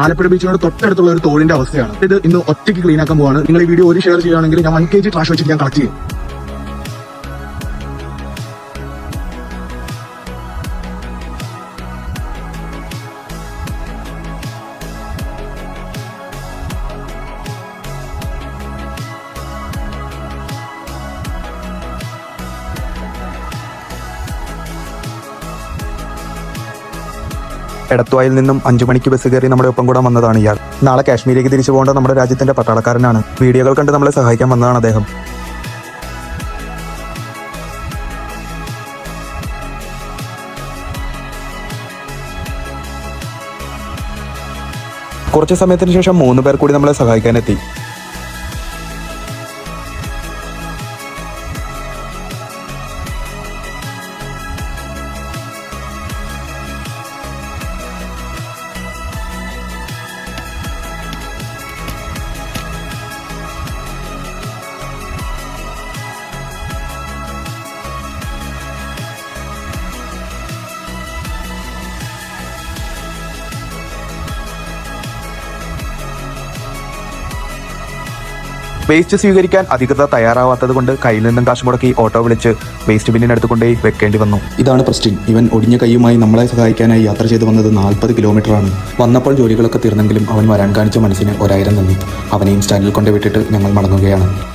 ആലപ്പുഴ ബീച്ചിനോട് തൊട്ടടുത്തുള്ള ഒരു തോടിന്റെ അവസ്ഥയാണ്. ഇത് ഇന്ന് ഒറ്റയ്ക്ക് ക്ലീൻ ആക്കാൻ പോവാണ്. നിങ്ങൾ ഈ വീഡിയോ ഒരു ഷെയർ ചെയ്യുകയാണെങ്കിൽ ഞാൻ വൺ കെ ജി ട്രാഷ് വെച്ചിട്ട് ഞാൻ കളക്ട് ചെയ്യും. എടത്തുവായിൽ നിന്നും അഞ്ചു മണിക്ക് ബസ് കയറി നമ്മുടെ ഒപ്പം കൂടെ വന്നതാണ് ഇയാൾ. നാളെ കാശ്മീരിലേക്ക് തിരിച്ചു പോകേണ്ട നമ്മുടെ രാജ്യത്തിന്റെ പട്ടാളക്കാരനാണ്. വീഡിയോകൾ കണ്ട് നമ്മളെ സഹായിക്കാൻ വന്നതാണ് അദ്ദേഹം. കുറച്ച് സമയത്തിന് ശേഷം മൂന്ന് പേർ കൂടി നമ്മളെ സഹായിക്കാനെത്തി. വേസ്റ്റ് സ്വീകരിക്കാൻ അധികൃതർ തയ്യാറാവാത്തത് കൊണ്ട് കയ്യിൽ നിന്നും കാശ് മുടക്കി ഓട്ടോ വിളിച്ച് വേസ്റ്റ് ബിന്നിനടുത്ത് കൊണ്ടുപോയി വെക്കേണ്ടി വന്നു. ഇതാണ് പ്രസ്റ്റിൻ ഇവൻ ഒടിഞ്ഞ കൈയുമായി നമ്മളെ സഹായിക്കാനായി യാത്ര ചെയ്തു വന്നത് നാൽപ്പത് ആണ് വന്നപ്പോൾ ജോലികളൊക്കെ തീർന്നെങ്കിലും അവൻ വരാൻ കാണിച്ച മനസ്സിന് ഒരായിരം നന്ദി. അവനെയും സ്റ്റാൻഡിൽ കൊണ്ടുവിട്ടിട്ട് ഞങ്ങൾ മടങ്ങുകയാണ്.